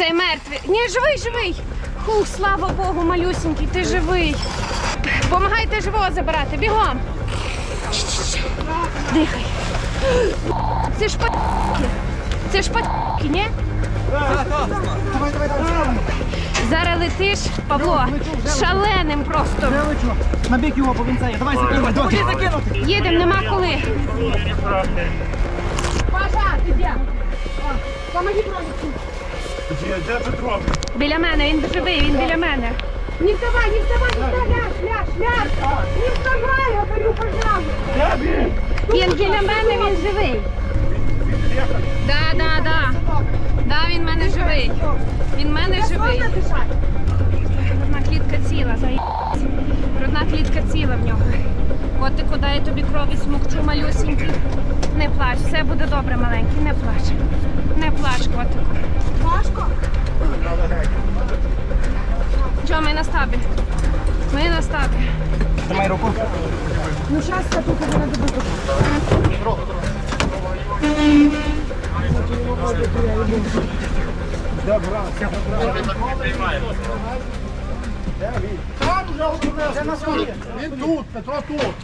Цей мертвий. Ні, живий, живий. Хух, слава Богу, малюсенький, ти живий. Помагайте живого забирати, бігом. Дихай. Це ж патки. Це ж патки, ні? Зараз летиш, Павло, шаленим просто. Я лечу. На бік його, бо він це є. Давай закинути. Їдемо, нема коли. Паша, ти де? Помоги Де Петро? Біля мене, він живий, він біля мене. Не вставай, не вставай, не вставай, ляж, ляж, ляж. Не вставай, я говорю, пожалуйста. Він біля мене, він живий. Да, да, да. Да, він в мене живий. Він в мене живий. Грудна клітка ціла. Грудна клітка ціла в нього. От ти куди я тобі крові смокчу, малюсенький. Не плач, все буде добре, маленький, не плач. Не плач, котику. Чого, ми на стабі? Ми на стабі. Тримай руку. Ну, зараз я тут уже надо буде. Він тут, Петро тут.